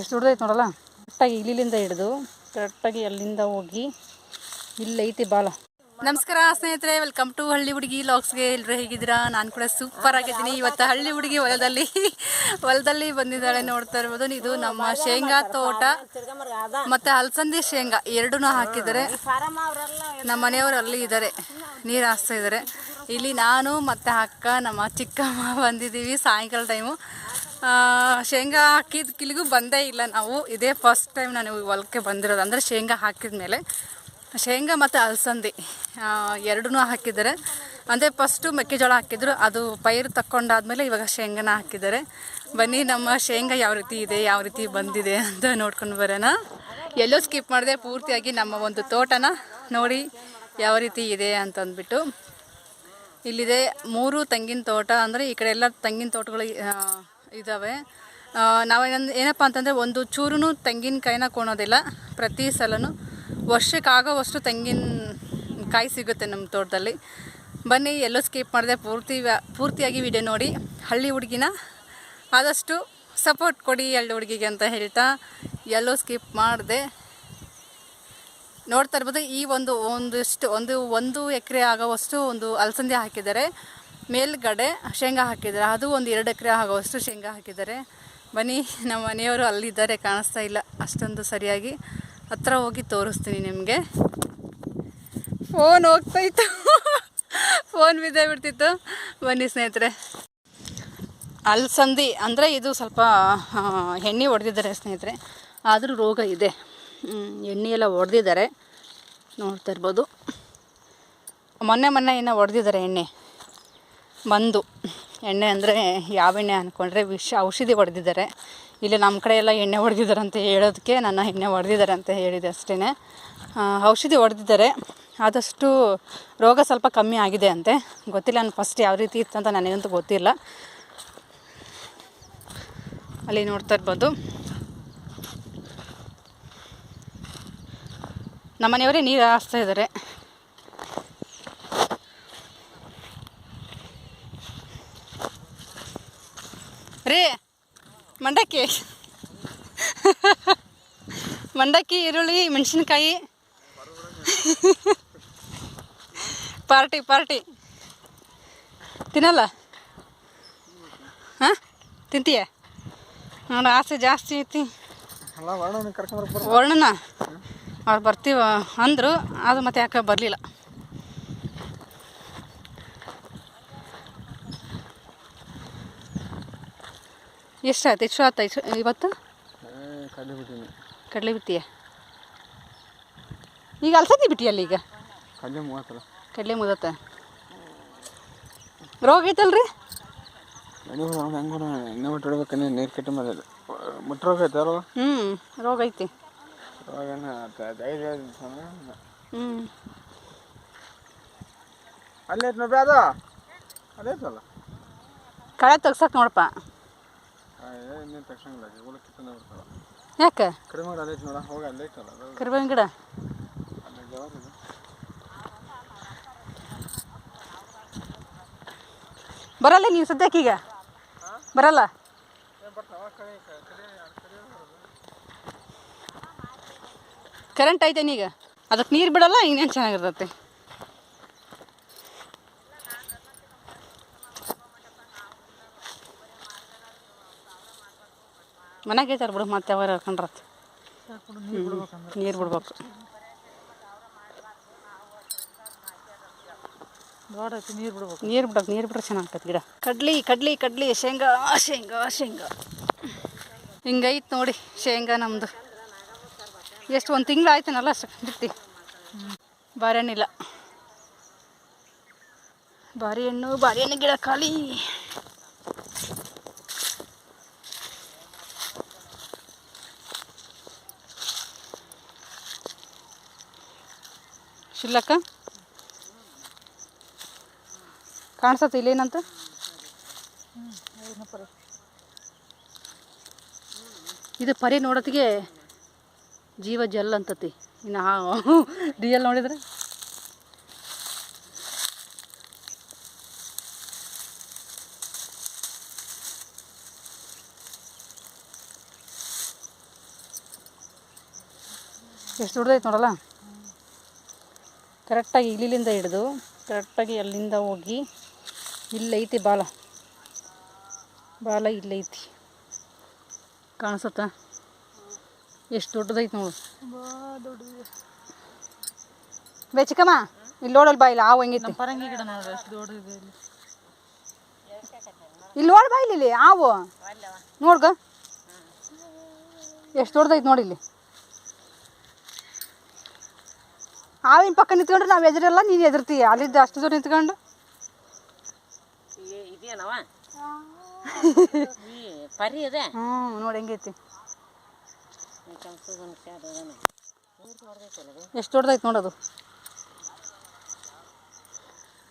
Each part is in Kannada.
ಎಷ್ಟು ದೊಡ್ಡದೈತೆ ನೋಡಲ್ಲ? ಕರೆಕ್ಟಾಗಿ ಇಲ್ಲಿಂದ ಹಿಡಿದು ಕರೆಕ್ಟಾಗಿ ಅಲ್ಲಿಂದ ಹೋಗಿ ಇಲ್ಲೈತಿ ಬಾಲ. ನಮಸ್ಕಾರ ಸ್ನೇಹಿತರೆ ವೆಲ್ಕಮ್ ಟು ಹಳ್ಳಿ ಹುಡುಗಿ ಲಾಗ್ಸ್ಗೆ ಎಲ್ಲರೂ ಹೇಗಿದ್ದೀರಾ? ನಾನು ಕೂಡ ಸೂಪರ್ ಆಗಿದ್ದೀನಿ. ಇವತ್ತು ಹಳ್ಳಿ ಹುಡುಗಿ ಹೊಲದಲ್ಲಿ ಹೊಲದಲ್ಲಿ ಬಂದಿದ್ದಾಳೆ ನೋಡ್ತಾ ಇರ್ಬೋದು. ಇದು ನಮ್ಮ ಶೇಂಗಾ ತೋಟ. ಮತ್ತೆ ಅಲಸಂದಿ ಶೇಂಗಾ ಎರಡೂ ಹಾಕಿದ್ದಾರೆ. ನಮ್ಮ ಮನೆಯವರು ಅಲ್ಲಿ ಇದ್ದಾರೆ. ನೀರು ಹಾಸ್ತಾ ಇದ್ದಾರೆ. ಇಲ್ಲಿ ನಾನು ಮತ್ತೆ ಅಕ್ಕ, ನಮ್ಮ ಚಿಕ್ಕಮ್ಮ ಬಂದಿದ್ದೀವಿ ಸಾಯಂಕಾಲ ಟೈಮು ಶೇಂಗಾ ಹಾಕಿದ ಕಿಲಿಗೂ ಬಂದೇ ಇಲ್ಲ ನಾವು. ಇದೇ ಫಸ್ಟ್ ಟೈಮ್ ನಾನು ಹೊಲಕ್ಕೆ ಬಂದಿರೋದು. ಅಂದರೆ ಶೇಂಗಾ ಹಾಕಿದ ಮೇಲೆ ಶೇಂಗಾ ಮತ್ತು ಅಲಸಂದಿ ಎರಡೂ ಹಾಕಿದ್ದಾರೆ. ಅಂದರೆ ಫಸ್ಟು ಮೆಕ್ಕೆಜೋಳ ಹಾಕಿದ್ರು, ಅದು ಪೈರು ತಕ್ಕೊಂಡಾದ್ಮೇಲೆ ಇವಾಗ ಶೇಂಗಾನ ಹಾಕಿದ್ದಾರೆ. ಬನ್ನಿ, ನಮ್ಮ ಶೇಂಗಾ ಯಾವ ರೀತಿ ಇದೆ, ಯಾವ ರೀತಿ ಬಂದಿದೆ ಅಂತ ನೋಡ್ಕೊಂಡು ಬರೋಣ. ಎಲ್ಲೋ ಸ್ಕಿಪ್ ಮಾಡಿದೆ ಪೂರ್ತಿಯಾಗಿ ನಮ್ಮ ಒಂದು ತೋಟನ ನೋಡಿ ಯಾವ ರೀತಿ ಇದೆ ಅಂತಂದ್ಬಿಟ್ಟು. ಇಲ್ಲಿದೆ ಮೂರು ತೆಂಗಿನ ತೋಟ. ಅಂದರೆ ಈ ಕಡೆ ಎಲ್ಲ ತೆಂಗಿನ ತೋಟಗಳು ಇದ್ದಾವೆ ನಾವು ಏನಪ್ಪ ಅಂತಂದರೆ ಒಂದು ಚೂರು ತೆಂಗಿನಕಾಯಿನ ಕೊಣೋದಿಲ್ಲ. ಪ್ರತಿ ಸಲನೂ ವರ್ಷಕ್ಕಾಗೋವಷ್ಟು ತೆಂಗಿನ ಕಾಯಿ ಸಿಗುತ್ತೆ ನಮ್ಮ ತೋಟದಲ್ಲಿ. ಬನ್ನಿ, ಎಲ್ಲೋ ಸ್ಕಿಪ್ ಮಾಡಿದೆ ಪೂರ್ತಿ ಪೂರ್ತಿಯಾಗಿ ವಿಡಿಯೋ ನೋಡಿ. ಹಳ್ಳಿ ಹುಡುಗಿನ ಆದಷ್ಟು ಸಪೋರ್ಟ್ ಕೊಡಿ ಹಳ್ಳಿ ಹುಡುಗಿಗೆ ಅಂತ ಹೇಳ್ತಾ ಎಲ್ಲೋ ಸ್ಕಿಪ್ ಮಾಡಿದೆ ನೋಡ್ತಾ ಇರ್ಬೋದು. ಈ ಒಂದು ಒಂದಿಷ್ಟು, ಒಂದು ಒಂದು ಎಕರೆ ಆಗೋವಷ್ಟು ಒಂದು ಅಲಸಂದೆ ಹಾಕಿದ್ದಾರೆ. ಮೇಲ್ಗಡೆ ಶೇಂಗಾ ಹಾಕಿದ್ದಾರೆ. ಅದು ಒಂದು ಎರಡು ಎಕರೆ ಆಗೋವಷ್ಟು ಶೇಂಗಾ ಹಾಕಿದ್ದಾರೆ. ಬನ್ನಿ, ನಮ್ಮ ಮನೆಯವರು ಅಲ್ಲಿದ್ದಾರೆ, ಕಾಣಿಸ್ತಾ ಇಲ್ಲ ಅಷ್ಟೊಂದು ಸರಿಯಾಗಿ. ಹತ್ರ ಹೋಗಿ ತೋರಿಸ್ತೀನಿ ನಿಮಗೆ. ಫೋನ್ ಹೋಗ್ತಾಯಿತ್ತು. ಫೋನ್ ಬಿದ್ದೇ ಬಿಡ್ತಿತ್ತು. ಬನ್ನಿ ಸ್ನೇಹಿತರೆ. ಅಲ್ಸಂದಿ ಅಂದರೆ ಇದು ಸ್ವಲ್ಪ ಎಣ್ಣೆ ಹೊಡೆದಿದ್ದಾರೆ ಸ್ನೇಹಿತರೆ. ಆದರೂ ರೋಗ ಇದೆ. ಎಣ್ಣೆಯೆಲ್ಲ ಹೊಡೆದಿದ್ದಾರೆ ನೋಡ್ತಾ ಇರ್ಬೋದು. ಮೊನ್ನೆ ಮೊನ್ನೆ ಏನೋ ಹೊಡೆದಿದ್ದಾರೆ ಎಣ್ಣೆ. ಬಂದು ಎಣ್ಣೆ ಅಂದರೆ ಯಾವ ಎಣ್ಣೆ ಅಂದ್ಕೊಂಡ್ರೆ ವಿಷ, ಔಷಧಿ ಹೊಡೆದಿದ್ದಾರೆ. ಇಲ್ಲಿ ನಮ್ಮ ಕಡೆ ಎಲ್ಲ ಎಣ್ಣೆ ಹೊಡೆದಿದ್ದಾರೆ ಅಂತ ಹೇಳೋದಕ್ಕೆ, ನನ್ನ ಎಣ್ಣೆ ಹೊಡೆದಿದ್ದಾರೆ ಅಂತ ಹೇಳಿದೆ ಅಷ್ಟೇ ಔಷಧಿ ಹೊಡೆದಿದ್ದಾರೆ. ಆದಷ್ಟು ರೋಗ ಸ್ವಲ್ಪ ಕಮ್ಮಿ ಆಗಿದೆ ಅಂತೆ. ಗೊತ್ತಿಲ್ಲ ನಾನು ಫಸ್ಟ್ ಯಾವ ರೀತಿ ಇತ್ತು ಅಂತ ನನಗಂತೂ ಗೊತ್ತಿಲ್ಲ. ಅಲ್ಲಿ ನೋಡ್ತಾ ಇರ್ಬೋದು. ನಮ್ಮನೆಯವರೇ ನೀರು ಹಾಸ್ತಾ ಇದ್ದಾರೆ. ರೀ ಮಂಡಕ್ಕಿ. ಮಂಡಕ್ಕಿ ಈರುಳ್ಳಿ ಮೆಣಸಿನ್ಕಾಯಿ. Party party. ತಿನ್ನಲ್ಲ? ಹಾಂ? ತಿಂತೀಯ? ನೋಡ ಆಸೆ ಜಾಸ್ತಿ ಐತಿ. ವರ್ಣನ? ಅವ್ರು ಬರ್ತೀವ ಅಂದರು ಅದು ಮತ್ತೆ ಯಾಕೆ ಬರಲಿಲ್ಲ. ಎಷ್ಟಾಯ್ತು? ಎಷ್ಟು ಆಯ್ತು ಇವತ್ತು? ಕಡಲೆ ಬಿಟ್ಟಿನಿ ಕಡಲೆ ಬಿಟ್ಟಿಯ ಈಗ ಅಲ್ಸತಿ ಬಿಟ್ಟಿಯಲ್ಲ ಈಗ? ಕಡಲೆ ಮೂವತ್ತಲ್ಲ. ಕಡಲೆ ಮುದತ್ತ ರೋಗ ಐತಲ್ರಿ? ನೀರು ಕಟ್ಟಿ ಮೇಲೆ. ಹ್ಞೂ ರೋಗ ಐತಿ ಐದು ಹ್ಞೂ ಅಲ್ಲೇ ಐತೆ. ಅದು ಅಲ್ಲೇ ಐತಲ್ಲ ಕಳೆ ತೆಗ್ಸಕ್ಕೆ ನೋಡಪ್ಪ. ನೀನು ತಕ್ಷಣ ಇವುಗಳ ಕಿತ್ತನೆ ಬರ್ತಾವ ಯಾಕೆ? ಕಡಿಮೆ ಮಾಡಿ ಅಲ್ಲೇ ಐತೆ ನೋಡ ಹೋಗಿ ಅಲ್ಲೇ ಐತಲ್ಲ ಅದು ಕರಿಬೇವಿನ ಗಿಡ? ಅಲ್ಲೇ ಜವಾರಿ ಇದೆ? ಬರಲ್ಲ ನೀವು ಸದ್ಯಕ್ಕೆ ಈಗ? ಬರಲ್ಲ? ಕರೆಂಟ್ ಐತೇನೀಗ ಅದಕ್ಕೆ ನೀರು ಬಿಡಲ್ಲ ಇನ್ನೇನು ಚೆನ್ನಾಗಿರ್ತೈತೆ? ಮನೆಗೆ ಐತಾರ ಬಿಡು ಮತ್ತೆ ಯಾವಾಗ ಕಂಡ್ರತ್ ನೀರು ಬಿಡ್ಬೇಕು. ನೀರು ಬಿಡ್ಬೇಕು. ನೀರು ಬಿಡೋದು ನೀರು ಬಿಟ್ರೆ ಚೆನ್ನಾಗ್ತದೆ ಗಿಡ. ಕಡ್ಲಿ ಕಡ್ಲಿ ಕಡ್ಲಿ ಶೇಂಗಾ ಶೇಂಗಾ ಶೇಂಗಾ. ಹಿಂಗೈತೆ ನೋಡಿ ಶೇಂಗಾ ನಮ್ಮದು ಎಷ್ಟು ಒಂದು ತಿಂಗಳು ಆಯ್ತನಲ್ಲ ಸಕ್ತಿ ಬಾರಿ ಹಣ್ಣಿಲ್ಲ. ಬಾರಿ ಹಣ್ಣು ಬಾರಿ ಹಣ್ಣು ಗಿಡ ಖಾಲಿ. ಶಿಲ್ಲಕ್ಕ? ಕಾಣಿಸತ್ತೆ ಇಲ್ಲೇನಂತ? ಇದು ಪರಿ ನೋಡೋತ್ತಿಗೆ ಜೀವ ಜಲ್ ಅಂತತಿ. ಇನ್ನು ರಿಯಲ್ ನೋಡಿದ್ರೆ? ಎಷ್ಟು ದೊಡ್ಡದೈತೆ ನೋಡಲ್ಲ? ಕರೆಕ್ಟಾಗಿ ಇಲ್ಲಿಂದ ಹಿಡಿದು ಕರೆಕ್ಟಾಗಿ ಅಲ್ಲಿಂದ ಹೋಗಿ ಇಲ್ಲೈತಿ ಬಾಲ. ಬಾಲ ಇಲ್ಲೈತಿ. ಕಾಣಿಸುತ್ತಾ? ಎಷ್ಟು ದೊಡ್ಡದೈತಿ ನೋಡು. ಬೇ ಚಿಕ್ಕಮ್ಮ ಇಲ್ಲಿ ನೋಡಲ್ ಬಾ ಇಲ್ಲಿ ಹಾವು ಹೆಂಗೈತಿ ಪರಂಗಿ ಗಿಡ ಎಷ್ಟು ದೊಡ್ಡದಿದೆ ಇಲ್ಲಿ. ನೋಡ್ ಬಾ ಇಲ್ಲಿ ಇಲ್ಲಿ ಹಾವು ನೋಡ್ಗ. ಎಷ್ಟು ದೊಡ್ಡದೈತಿ ನೋಡಿ ಇಲ್ಲಿ. ಹಾವಿನ ಪಕ್ಕ ನಿಂತ್ಕೊಂಡ್ರೆ ನಾವು ಎದುರಲ್ಲ ನೀನು ಎದುರ್ತೀಯ? ಅಲ್ಲಿದ್ದ ಅಷ್ಟು ದೂರ ನಿಂತ್ಕೊಂಡು? ಪರಿ ಇದೆ? ಹ್ಞೂ ನೋಡಿ ಹೆಂಗೈತಿ ಎಷ್ಟು ದೊಡ್ಡದೈತೆ ನೋಡೋದು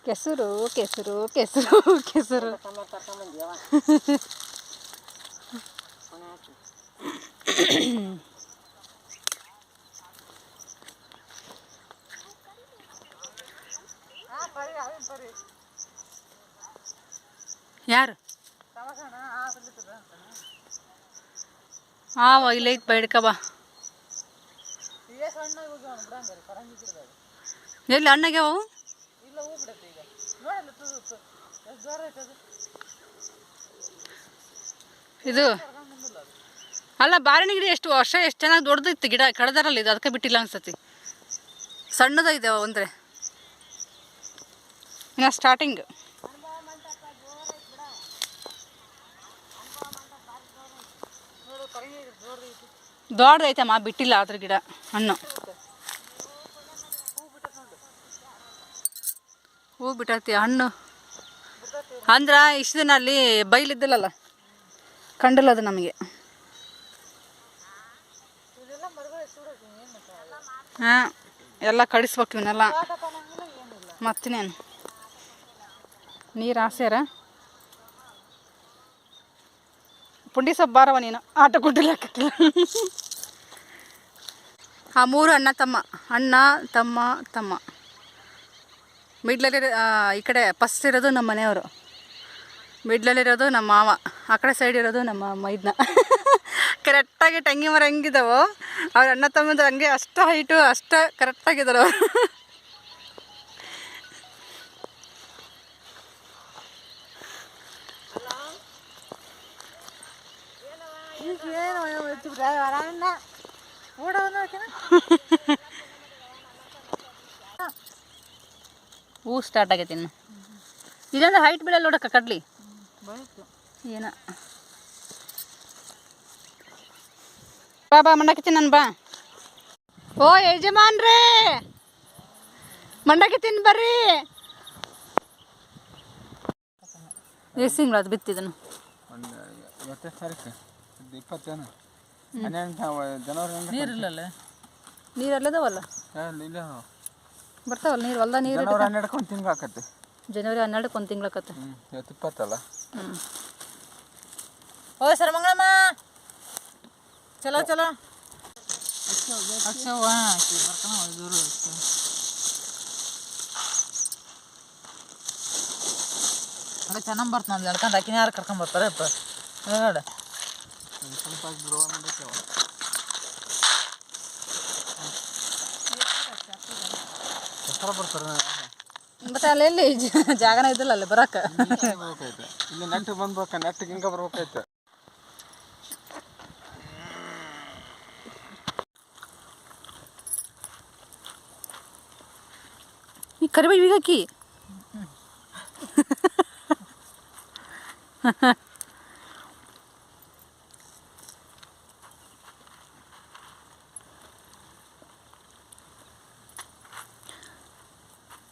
ಕೆಸರು ಕೆಸರು ಕೆಸರು ಕೆಸರು ಯಾರು ಹಾವ ಇಲ್ಲೈತೆ ಬೈಡ್ಕ ಬಾ ಎಲ್ಲಿ ಅಣ್ಣಗೆ ಅವು? ಇದು ಅಲ್ಲ ಬಾರಿನ ಗಿಡ ಎಷ್ಟು ವರ್ಷ ಎಷ್ಟು ಚೆನ್ನಾಗಿ ದೊಡ್ಡದಿತ್ತು ಗಿಡ, ಕಡ್ದಾರಲ್ಲ ಇದು, ಅದಕ್ಕೆ ಬಿಟ್ಟಿಲ್ಲ ಅನ್ಸತಿ ಸಣ್ಣದೈತೆ ಅಂದರೆ. ಇನ್ನು ಸ್ಟಾರ್ಟಿಂಗ್ ದೊಡ್ಡದೈತಮ್ಮ ಬಿಟ್ಟಿಲ್ಲ ಅದ್ರ ಗಿಡ, ಹಣ್ಣು. ಹೂ ಬಿಟ್ಟತಿ, ಹಣ್ಣು. ಅಂದ್ರೆ ಇಷ್ಟು ದಿನ ಅಲ್ಲಿ ಬೈಲಿದ್ದಿಲ್ಲಲ್ಲ ಕಂಡಿಲ್ಲ ಅದು ನಮಗೆ. ಹಾಂ, ಎಲ್ಲ ಕಡಿಸ್ಬೇಕು ಇವನ್ನೆಲ್ಲ. ಮತ್ತಿನೇನು ನೀರು ಹಾಸ್ಯಾರ? ಪುಂಡಿ ಸೊಪ್ಪು ಬಾರವ ನೀನು. ಆಟ ಕೊಟ್ಟಿಲ್ಲ ಆ ಮೂರು ಅಣ್ಣ ತಮ್ಮ. ಅಣ್ಣ, ತಮ್ಮ ತಮ್ಮ. ಮಿಡ್ಲಲ್ಲಿ ಈ ಕಡೆ ಫಸ್ಟ್ ಇರೋದು ನಮ್ಮ ಮನೆಯವರು. ಮಿಡ್ಲಲ್ಲಿರೋದು ನಮ್ಮ ಮಾವ. ಆ ಕಡೆ ಸೈಡ್ ಇರೋದು ನಮ್ಮ ಮೈದ್ನ ಕರೆಕ್ಟಾಗಿ ಟಂಗಿ ಮರ ಹೆಂಗಿದಾವೋ, ಅವ್ರ ಅಣ್ಣ ತಮ್ಮದ ಹಂಗೆ ಅಷ್ಟು ಹೈಟು, ಅಷ್ಟು ಕರೆಕ್ಟಾಗಿದ್ದಾರೆ ಅವರು. ಹೂ ಸ್ಟಾರ್ಟ್ ಆಗೈತೆ ಇನ್ನು. ಇದಂದ್ರೆ ಹೈಟ್ ಬೀಳಲ್ಲ ನೋಡಕ್ಕ ಕಡ್ಲಿ. ಏನ? ಬಾ ಬಾ ಮಂಡಕತ್ತಿ ನಾನು ಬಾ. ಓ ಯಜಮಾನ್ರೇ! ಮಂಡಕ್ಕಿ ತಿನ್ ಬರ್ರಿ. ಎಷ್ಟು ತಿಂಗಳು ಅದು ಬಿತ್ತಿದನು? ಒಂದು ಇವತ್ತೇ ತಾರೀಕು ಇಪ್ಪತ್ತೇನು ಹನ್ನೆರಡು ಜನವರಿ ನೀರಿಲ್ಲಲ್ಲ? ನೀರು ಅಲ್ಲದವಲ್ಲ ಇಲ್ಲಿ ಇಲ್ಲ ಬರ್ತಾವಲ್ಲ ನೀರು? ಹೊಲ್ದ ನೀರು ಜನವರಿ ಹನ್ನೆರಡಕ್ಕೆ ಒಂದು ತಿಂಗ್ಳು ಆಕತ್ತೆ. ಜನವರಿ ಹನ್ನೆರಡಕ್ಕೆ ಒಂದು ತಿಂಗ್ಳು ಆಕತ್ತೆ. ಇವತ್ತು ಇಪ್ಪತ್ತಲ್ಲ. ಹ್ಞೂ ಓ ಸರ್ ಮಂಗಳಮ್ಮ ಚಲೋ. ಚಲೋ ಅಕ್ಷವ ಬರ್ತಾನ ದೂರ ಚೆನ್ನಾಗಿ ಬರ್ತಾನ ಎಳ್ಕೊಂಡು ಆಕಿನ ಯಾರು ಕರ್ಕೊಂಡ್ ಬರ್ತಾರೆ? ಅಪ್ಪ ನೋಡ ಸ್ವಲ್ಪ ಬಿಡುವ ಮುಂದಕ್ಕೆ ದಸರಾ ಬರ್ತಾರೆ ಮತ್ತೆ ಅಲ್ಲಿ ಎಲ್ಲಿ ಜ- ಜಾಗನ ಇದ್ದಿಲ್ಲ ಅಲ್ಲಿ ಬರಕ್ಕೆ ಬರ್ಬೇಕಾಯ್ತು ಇಲ್ಲಿ ನೆಟ್ಟಿಗೆ ಬಂದ್ಬೇಕ ನೆಟ್ಟಿಗೆ ಹಿಂಗೆ ಬರ್ಬೇಕಾಯ್ತು ಈ ಕರಿಬೇವು ಈಗ ಹಾಕಿ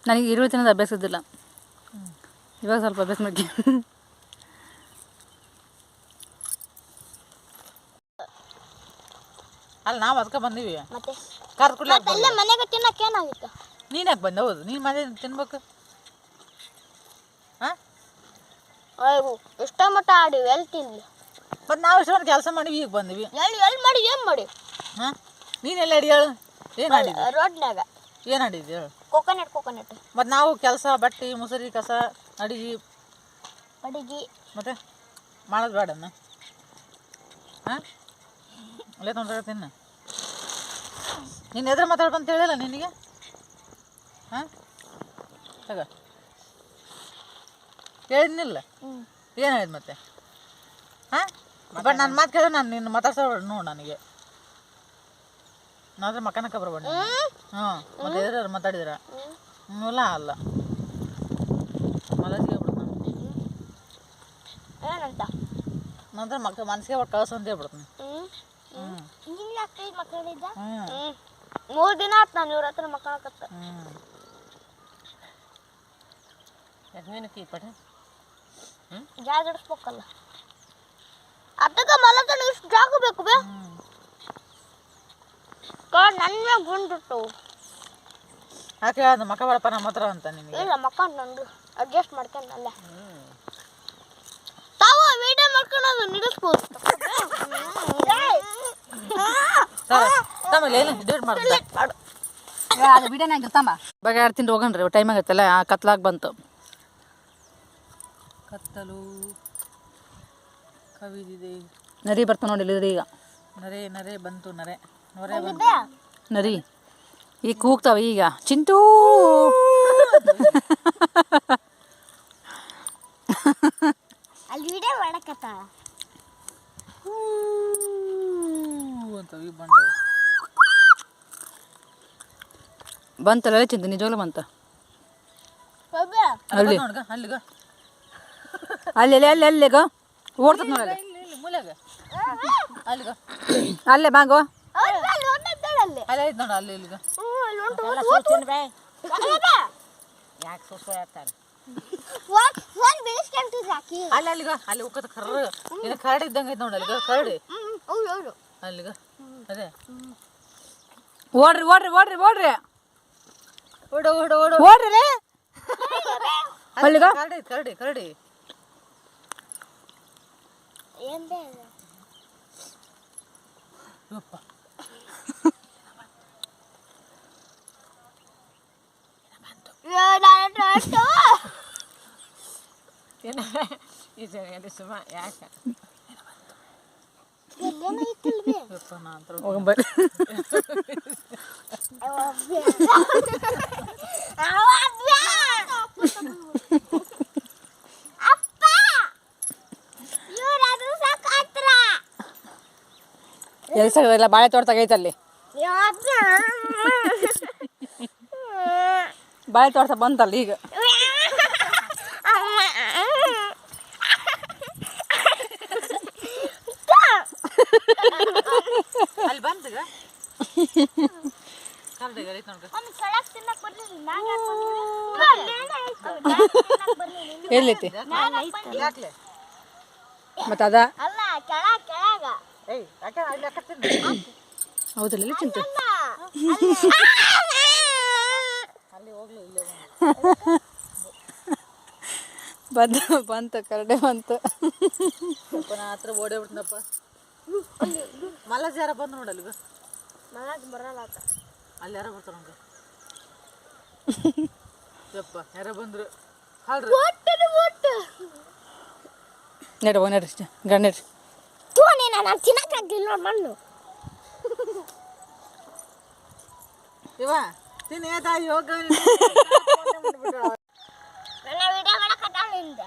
ನನಗೆ ಈರುಳ್ಳಿ ತಿನ್ನೋದು ಅಭ್ಯಾಸ ಇದ್ದಿಲ್ಲ ಇವಾಗ ಸ್ವಲ್ಪ ಅಭ್ಯಾಸ ಮಾಡಿ ಅಲ್ಲ ನಾವು ಅದಕ್ಕೆ ಬಂದೀವಿ. ಕರ್ದು ಕೊಡ್ಲಿ ಮನೆಗೆ ತಿನ್ನಕ್ಕೆ ಏನಾಗಿತ್ತು? ನೀನು ಯಾಕೆ ಬಂದ? ಹೌದು ನೀನು ಮನೆ ತಿನ್ಬೇಕು. ಹಾಂ ಎಷ್ಟೋ ಮಟ್ಟ ಆಡಿವಿ ಎಲ್ಲಿ ತಿನ್ಲಿ? ಮತ್ತು ನಾವು ಇಷ್ಟೊಂದು ಕೆಲಸ ಮಾಡಿವಿ ಈಗ ಬಂದಿವಿ. ಎಲ್ಲಿ ಎಲ್ಲಿ ಮಾಡಿ ಏನು ಮಾಡಿ? ಹಾಂ ನೀನೆಲ್ಲ ಅಡಿ ಹೇಳು? ಏನು ಆಡಿದ್ವಿ ರೋಡ್ನಾಗ ಏನು ಆಡಿದ್ವಿ ಹೇಳು? ಕೋಕೋನಟ್ ಕೋಕೋನಟ್ ಮತ್ತು ನಾವು ಕೆಲಸ ಬಟ್ಟೆ ಮುಸರಿ ಕಸ ಅಡಿಗೆ. ಅಡಿಗೆ. ಮತ್ತೆ ಮಾಡೋದು ಬೇಡನ್ನ ಹಾಂ? ಅಲ್ಲೇ ತೊಂದರೆ ತಿನ್ನ. ನೀನು ಎದ್ರ ಮಾತಾಡ್ಬಂತ ಹೇಳಿಲ್ಲ ನಿನಗೆ? ಹಾಂ? ತಗ. ಹೇಳಿದ್ನಿಲ್ಲ? ಏನು ಹೇಳಿದ್ ಮತ್ತೆ? ಹಾಂ? ಬಟ್ ನನ್ನ ಮಾತು ಕೇಳಿದ್ರೆ ನಾನು ನಿನ್ನ ಮಾತಾಡ್ಸೋ ನೋಡು ನನಗೆ. ನಾದ್ರೆ ಮಕ್ಕನಕ್ಕ ಬರ್ಬೇಡ ಹ್ಞೂ ಮತ್ತೆ ಎದುರು ಮಾತಾಡಿದ್ರ ಇಲ್ಲ ಅಲ್ಲ. ಮಲಸಿಗೆ ಬಿಡ್ತಾನೆ. ಏನಂತ? ನಂತರ ಮಕ್ಕ ಮನಸ್ಸಿಗೆ ಒಟ್ಟು ಕಳ್ಸು ಅಂತ ಹೇಳ್ಬಿಡ್ತಾನೆ. ಹ್ಮ್? ಹ್ಞೂ ನಿನ್ನ ಅಕ್ಕ ಮಕ್ಕಳಿದ್ದ? ಹ್ಞೂ ಹ್ಮ್. ಮೂರ್ ದಿನ ಆತ್ ನಾನು ಇವ್ರ ಹತ್ರ ಮಕ್ಕಳಕತ್ತ ಹ್ಞೂ ಯಾಕೆ ಪಟ ಜಾಗ ಇಡಿಸ್ಬೇಕಲ್ಲ ಅದಕ್ಕ ಮಲತನ ಇಷ್ಟು ಜಾಗ ಬೇಕು ಬೇ. ಕಾ ನನ್ ಮ್ಯಾಗ ಗುಂಡಿಟ್ಟು ಯಾಕೆ ಹೇಳ್ದ ಮಕ್ಕ ಬೇಡಪ್ಪ ನಮ್ಮ ಹತ್ರ ಅಂತ ನಿಮಗೆ? ಇಲ್ಲ ಮಕ್ಕ ನಂದು. ಅಡ್ಜಸ್ಟ್ ಮಾಡ್ಕೊಂಡಲ್ಲ ತಾವು ವಿಡಿಯೋ ಮಾಡ್ಕೊಂಡು ನಿಲ್ಲಿಸ್ಬೋದು. ತಮ್ಮಲ್ಲಿ ಏನು ಡಿಲೀಟ್ ಮಾಡ್ದೆ ಅದು ಬಗೆ ಆಡ್ತೀನಿ ಹೋಗಣ್ರಿ ಟೈಮ್ ಆಗೈತಲ್ಲ ಕತ್ಲಾಗಿ ಬಂತು. ಕತ್ತಲು ಕವಿದಿದೆ. ನರಿ ಬರ್ತಾ ನೋಡಿ ಇಲ್ಲಿದ್ರಿ ಈಗ. ನರೆ ನರೆ ಬಂತು ನರೆ. ನೊರೆ. ಈಗ ಕೂಗ್ತಾವ ಈಗ. ಚಿಂಟೂ! ಬಂತಲ್ಲ ಚಿಂತು ನಿಜವಾಗ್ಲೂ ಬಂತ ಅಲ್ಲಿ. ಅಲ್ಲಿ ಅಲ್ಲಿ ಅಲ್ಲಿ ಅಲ್ಲಿಗ ಓಡ್ತದ ನೋಡಲ್ಲ ಇಲ್ಲಿ ಇಲ್ಲಿ ಮೂಲೆಗ. ಅಲ್ಲಿಗ ಅಲ್ಲೇ ಬಾಗೋ ಅಲ್ಲಿ. ಅಲ್ಲೇ ಐತೆ ನೋಡು ಅಲ್ಲಿ ಇಲ್ಲಿಗ ಯಾಕೆ ಸೋಸೋ ಹೇಳ್ತಾರೆ? ಅಲ್ಲ ಅಲ್ಲಿ ಅಲ್ಲಿಗ ಅಲ್ಲಿ ಉಕ್ಕದ ಕರ್ರ. ಇದು ಕರಡಿ ಇದ್ದಂಗೆ ಐತೆ ನೋಡಿ ಅಲ್ಲಿಗ ಕರಡಿ. ಹೌದು ಹೌದು. ಅಲ್ಲಿಗ ಅದೇ. ಓಡ್ರಿ ಓಡ್ರಿ ಓಡ್ರಿ ಓಡ್ರಿ. ಓಡು ಓಡು ಓಡು. ಓಡ್ರಿ ಅಲ್ಲಿಗ ಕರಡಿ ಕರಡಿ ಕರಡಿ. ಏನ್ ಬೇ ಅದು? ಯಪ್ಪ ಅಯ್ಯೋ, ನಾನ್ ಹತ್ರ ಅಷ್ಟು. ಏನು ಇದು ಇದು ಸುಮ ಯಾಕೆ ಇಲ್ಲೇನೋ ಇತ್ತಲ್ಲ ಬೇ? ಯಪ್ಪ ನಾ ಅಂತ ಹೋಗಂಬರ್ರಿ ಅವ್ವ ಬೇ. ಅವ್ವ ಬೇ. ಅಪ್ಪ ಇವ್ರು ಅದು ಸಾಕಾತ್ರ ಎಲ್ಲಿ ಸಾಗಲ್ಲ ಬಾಳೆ ತೋಟ ತಗೈತಲ್ಲಿ ಬಾಳೆ ತೋರ್ಸ ಬಂತಲ್ಲ ಈಗ. ಅಲ್ಲಿ ಬಂದಗ ಐತೆ. ಎಲ್ಲೈತಿ ಮತ್ತೆ ಅದ? ಹೌದಲ್ಲ ಚಿಂತು ಅಲ್ಲ ಬಂತ ಕರಡೆ ಬಂತು. ನಾ ಹತ್ರ ಓಡೇ ಬಿಡ್ತೀನಪ್ಪ. ಮಲಜ್ ಯಾರ ಬಂದು ನೋಡಿ ಅಲ್ಲಿಗ ಮನಗ್ ಬರಲ್ಲ ಆತ. ಅಲ್ಲಿ ಯಾರ ಬರ್ತಾರ ನಮ್ಗೆ? ಯಪ್ಪ ಯಾರ ಬಂದ್ರು. ಹಾಲ್ರಿ ಒಟ್ಟದು ಒಟ್ಟು. ನಡಿ ಹೋಗಿ ನಡ್ರಿ ನಡ್ರಿ. ಥೂ, ನಾನು ಮಣ್ಣು. ಇವ? ತಿನ್ನ ಏತಾ ಯೋಗ ನನ್ನ ವಿಡಿಯೋ ಮಾಡಕತ್ತಾಳಿಂದ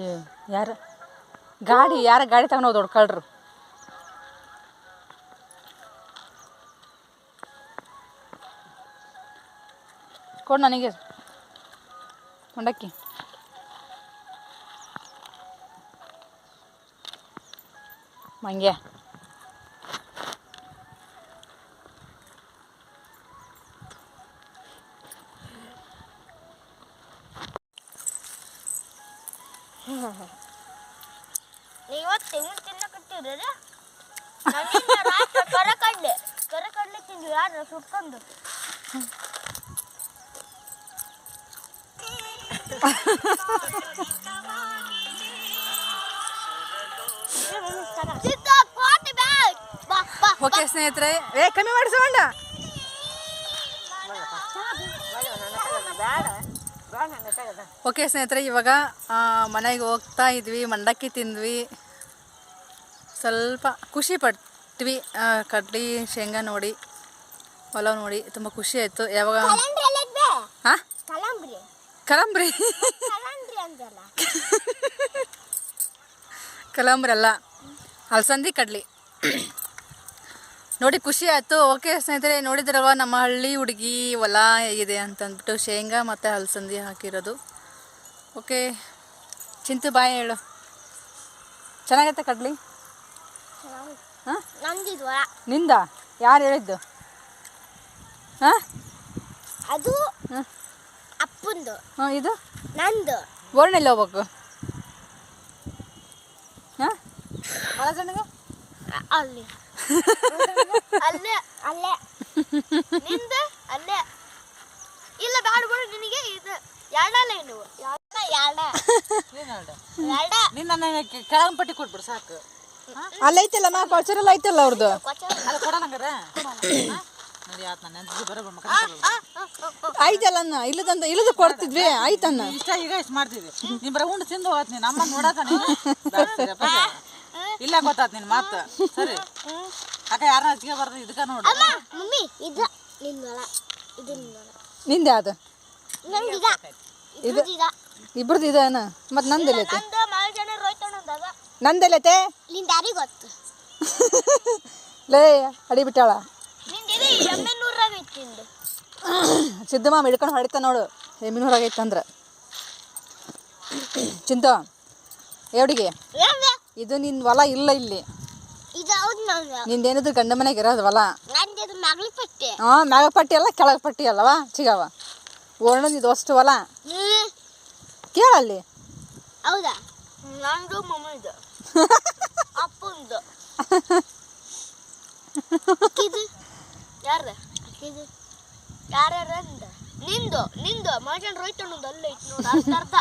ಏ ಯಾರ? ಗಾಡಿ ಯಾರ ಗಾಡಿ ತಗೊಂಡು ಹೋದ್ ಹೊಡ್ಕೊಳ್ರು? ಕೊಡು ನನಗೆ. ಕೊಂಡಕ್ಕಿ. ಮಂಗ್ಯ. ತೆಂಗಿನ ತಿನ್ನಕತ್ತೀರ ನನ್ನಿಂದ ರಾತ್ರಿ ಕರೆ ಕಡ್ಲೆ ಕರೆ ತಿಂದ್ವಿ ಯಾರು ಸುಟ್ಕೊಂಡು. ಓಕೆ ಸ್ನೇಹಿತರೆ, ಏ, ಕಮ್ಮಿ ಮಾಡಿಸೋಣ ಓಕೆ ಸ್ನೇಹಿತರೆ, ಇವಾಗ ಮನೆಗೆ ಹೋಗ್ತಾ ಇದ್ವಿ, ಮಂಡಕ್ಕಿ ತಿಂದ್ವಿ. ಸ್ವಲ್ಪ ಖುಷಿ ಪಟ್ವಿ. ಕಡ್ಲಿ ಶೇಂಗಾ ನೋಡಿ ಹೊಲ ನೋಡಿ ತುಂಬ ಖುಷಿ ಆಯಿತು. ಯಾವಾಗ? ಹಾಂ? ಕಲಂಬ್ರಿ. ಕಲಂಬ್ರಿ ಅಲ್ಲ ಅಲ್ಸಂದಿ ಕಡ್ಲಿ. ನೋಡಿ ಖುಷಿ ಆಯಿತು. ಓಕೆ ಸ್ನೇಹಿತರೆ ನೋಡಿದ್ರಲ್ವ ನಮ್ಮ ಹಳ್ಳಿ ಹುಡುಗಿ ಹೊಲ ಹೇಗಿದೆ ಅಂತಂದ್ಬಿಟ್ಟು ಶೇಂಗಾ ಮತ್ತು ಅಲ್ಸಂದಿ ಹಾಕಿರೋದು. ಓಕೆ ಚಿಂತು ಬಾಯ್ ಹೇಳು. ಚೆನ್ನಾಗೈತೆ ಕಡ್ಲಿ? ನಿಂದ? ಯಾರು ಹೇಳಿದ್ದು? ಹಾಂ? ಅದು ಅಪ್ಪಂದು. ಹಾಂ ಇದು? ನಂದು. ಬೋರ್ಣೆಲ್ಲಿ ಹೋಗ್ಬೇಕು? ಹಾಂ? ಅಲ್ಲಿ. ಅಲ್ಲೇ ಅಲ್ಲೇ. ನಿಂದ? ಅಲ್ಲೇ. ಇಲ್ಲ ಬ್ಯಾಡ ಬಿಡು ನಿನಗೆ ಇದು. ಎರಡಲ್ಲ ಇನ್ನು. ಎರಡ. ಎರಡ? ನಿನ್ನ ಕೆಳಗನ್ ಪಟ್ಟಿ ಕೊಟ್ಬಿಡು ಸಾಕು. ಅಲ್ಲೈತಲ್ಲ ನಾ ಕಲ್ಚರಲ್ ಐತಲ್ಲ ಅವ್ರದ್ದು ಅದು ಕೊಡ ನಂಗಾರ ನೋಡಿ ಆತ್ ನಾನು ನೆನ್ಸಿ ಬರೋಬ್ಬರ ಐತಲ್ಲ ಅನ್ನ ಇಲ್ಲದಂತ ಇಲ್ಲದ ಕೊಡ್ತಿದ್ವಿ ಆಯ್ತನ್ನ ಇಷ್ಟ ಈಗ ಇಷ್ಟು ಮಾಡ್ತಿದ್ವಿ ನೀ ಬರ ಉಂಡು ತಿಂದು ಹೋಗತ್ ನೀನು ಅಮ್ಮ ನೋಡಾತ ನೀನು ಇಲ್ಲ ಗೊತ್ತಾತ್ ನಿನ್ ಮಾತು. ಸರಿ. ಅಕ್ಕ ಯಾರನ್ನ ಹಚ್ಗೆ ಬರ್ದು ಇದಕ್ಕ ನೋಡು. ಅಮ್ಮ ಮಮ್ಮಿ ಇದು ನಿನ್ನೊಳ ಇದು ನಿನ್ನೊಳ ನಿಂದ ಯಾವ್ದು? ನಂದಿದ ಇದು ಇದ ಇಬ್ರದ್ದು ಇದೇನ ಮತ್ತೆ ನಂದೆಲ್ಲೈತೆ ನಂದೆಲ್ಲೈತೆ ನಿಂದ ಯಾರಿಗೆ ಗೊತ್ತು. ಲೇ ಅಡಿ ಬಿಟ್ಟಾಳ ಸಿದ್ದಮ್ಮ ಹಿಡ್ಕೊಂಡು ಹೊಡಿತ ನೋಡು ಎಮ್ಮಿನೂರಾಗೈತೆ ಅಂದ್ರೆ. ಚಿಂತ ಎವಡಿಗೆ ಇದು ನಿನ್ನ ಹೊಲ ಇಲ್ಲ ಇಲ್ಲಿ. ನಿಂದೇನಿದ್ರು ಗಂಡ ಮನೆಗೆ ಇರೋದು ಹೊಲ? ಹಾ ಇದು ಮಗ್ಳಿ ಪಟ್ಟೆ. ಹಾಂ ಮ್ಯಾಗ ಪಟ್ಟಿ ಅಲ್ಲ ಕೆಳಗೆ ಪಟ್ಟಿ ಅಲ್ಲವಾ? ಚಿಗವ. ಓಣದ್ ಇದು ಅಷ್ಟು ಹೊಲ? ಹ್ಮ್. ಕೇಳಲ್ಲಿ. ಹೌದಾ? ನಂದು ಮಮ್ಮದು ಅಪ್ಪಂದು. ಅಕ್ಕಿದು? ಯಾರ ಅಕ್ಕಿದು? ಯಾರ್ಯಾರ ಅಂದ? ನಿಂದು ನಿಂದು. ಮಜನ್ ರೋಯ್ತಣ್ಣದು ಅಲ್ಲ ಐತಿ ನೋಡು ಅರ್ಧ ಅರ್ಧ.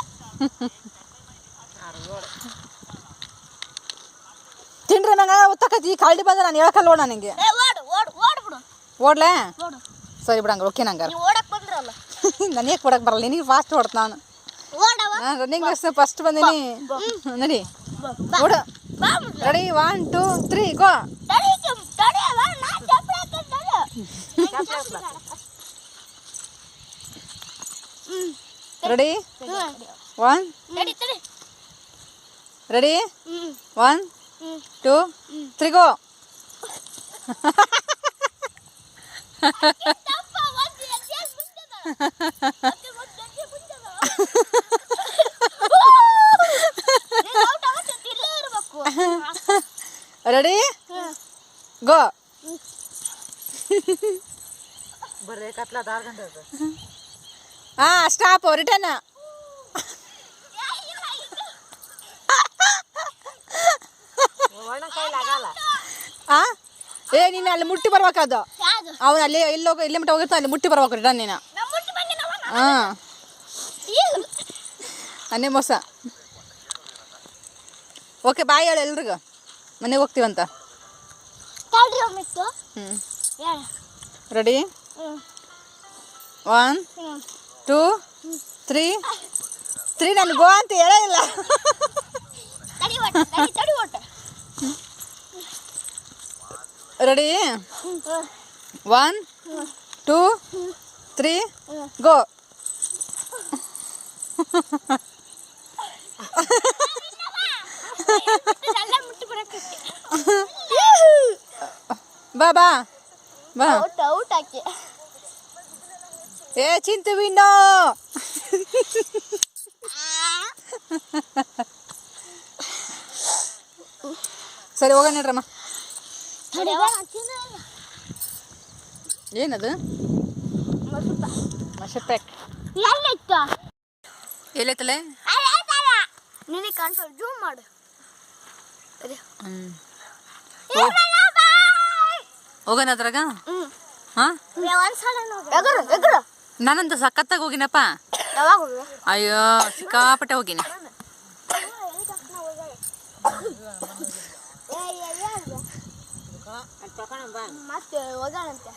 ತಿನ್ರಿ ನಂಗೆ ಈ ಕಾಲ್ಡಿ ಬಂದ್ರೆ ನಾನು ಹೇಳಕಲ್ಲ ನೋಡ ನನಗೆ. ಏ ಓಡು ಓಡು ಬಿಡು. ಓಡ್ಲೆ? ಓಡು. ಸರಿ ಬಿಡಂಗ ಓಕೆ ನಂಗಾರ. ನೀವು ಓಡಕ್ ಬಂದ್ರಲ್ಲ. ನನಗೆ ಕೊಡಕ್ಕೆ ಬರಲ್ಲ ನಿನಗೆ ಫಾಸ್ಟ್ ಓಡ್ತ ನಾನು. ನಾನು ರನ್ನಿಂಗ್ ರೇಸ್ ಫಸ್ಟ್ ಬಂದೀನಿ ನಡಿ ಓಡು. Ready one two three go. Ready. One ready one two three go ತಪ್ಪ, ಒಂದ್ ಹೆಜ್ಜೆ ಮುಂದದ. ಮತ್ತೆ ಒಂದ್ ಹೆಜ್ಜೆ ಮುಂದದ. ನೀನ್ out ಆಗತ್ತೆ, ಇಲ್ಲೇ ಇರ್ಬೇಕು. ರೆಡಿ ಗೋ ಬರ್ರಿ ಕತ್ಲಾದ ಆರು ಗಂಟೆ ಆಯ್ತು. ಹಾಂ ಸ್ಟಾಪ್ ರಿಟರ್ನ್ ಆ ಏ ನೀನು ಅಲ್ಲಿ ಮುಟ್ಟಿ ಬರ್ಬೇಕದು ಅದು. ಅವನು ಅಲ್ಲಿ ಎಲ್ಲಿ ಹೋಗಿ ಎಲ್ಲಿ ಮಟ್ಟ ಹೋಗಿರ್ತಾನೆ ಅಲ್ಲಿ ಮುಟ್ಟಿ ಬರ್ಬೇಕು ರಿಟರ್ನ್ ನೀನು. ಹಾಂ. ಅನ್ನೇ ಮೋಸ. ಓಕೆ ಬಾಯ್ ಹೇಳು ಎಲ್ರಿಗೂ. ಮನೆಗೆ ಹೋಗ್ತೀವಂತ. ಹ್ಞೂ. ರೆಡಿ ಹ್ಮ್. ಒನ್ ಹ್ಮ್. ಟೂ ತ್ರೀ ತ್ರೀ ನಾನು ಗೋ ಅಂತ ಹೇಳೇ ಇಲ್ಲ ತಡಿ ಒಟ್ಟು, ತಡಿ, ತಡಿ ಒಟ್ಟು. ರೆಡಿ ಹ್ಮ್. ಒನ್ ಟೂ ತ್ರೀ ಗೋ ಅಲ್ಲೇ ಮುಟ್ಟಿ ಬರಕತ್ತಿ. ಬಾ ಬಾ ಬಾ ಔಟ್ ಔಟ್ ಹಾಕಿ ಏ ಚಿಂತು ವಿನ್ನೋ ಸರಿ ಹೋಗೋಣ ನೋಡ್ರಮ್ಮ ಏನದು? ಮಶರ್ ಪ್ಯಾಕ್ ಎಲ್ಲಿತ್ತು ಎಲ್ಲೈತಲೆ? ನಿನಗೆ ಕಾಣಿಸೋ ಜೂಮ್ ಮಾಡು. ಹೋಗೋಣ ಅದ್ರಾಗ. ಹಾಂ? ಏ, ಒಂದ್ಸಲ ನೋಡು. ಎಗ್ರು, ಎಗ್ರು. ನಾನಂತ ಸಖತ್ತಾಗಿ ಹೋಗಿನಪ್ಪ ಯಾವಾಗ ಹೋಗುವೆ? ಅಯ್ಯೋ ಸಿಕ್ಕಾಪಟ್ಟೆ ಹೋಗಿನಿ ಏ, ಏ, ಏ, ಅದು. ಅಲ್ಲಿ ತಗೊಂಡ್ ಬಾ ಮತ್ತೆ ಹೋಗೋಣಂತೆ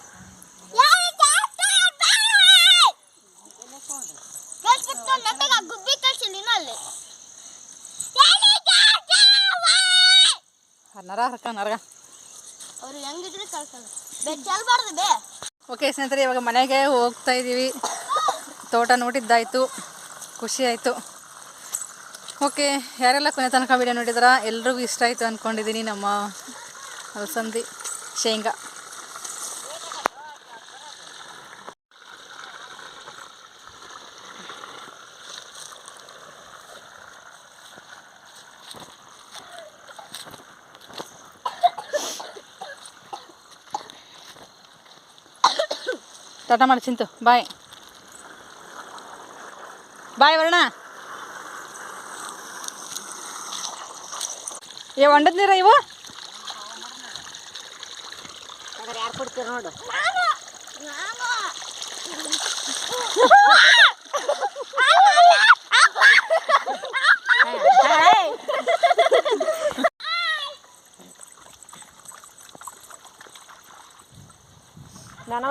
ಏ, ಜಾಸ್ತಿ, ಬಾಯ್. ಕಳ್ಸ್ಬಿಟ್ಟು ನೆಟ್ಟಗೆ ಆ ಗುಬ್ಬಿ ಕಳ್ಸಿ ನೀನು ಅಲ್ಲಿ. ಎಲ್ಲಿ ಜಾಸ್ತಿ, ಬಾಯ್. ನರ ಹರ್ಕ ನರಗ ಅವ್ರು ಹೆಂಗಿದ್ರೆ ಕಳ್ಸಲ್ಲ ಬೇ ಚೆಲ್ಬಾರ್ದು ಬೇ ಓಕೆ ಸ್ನೇಹಿತರೆ, ಇವಾಗ ಮನೆಗೆ ಹೋಗ್ತಾ ಇದ್ದೀವಿ. ತೋಟ ನೋಡಿದ್ದಾಯಿತು, ಖುಷಿ ಆಯಿತು. ಓಕೆ, ಯಾರೆಲ್ಲ ಕೊನೆ ತನಕ ವಿಡಿಯೋ ನೋಡಿದಾರ? ಎಲ್ರಿಗೂ ಇಷ್ಟ ಆಯಿತು ಅಂದ್ಕೊಂಡಿದ್ದೀನಿ ನಮ್ಮ ಅಲಸಂದಿ ಶೇಂಗಾ. ಟಾಟಾ ಮಾಡಿ ಚಿಂತು. ಬಾಯ್. ಬಾಯ್ ವರ್ಣ. ಏ ಒಂಡದ್ ನೀರ ಇವು? ಯಾರು ಕೊಡ್ತೀರ ನೋಡು. ನಾನು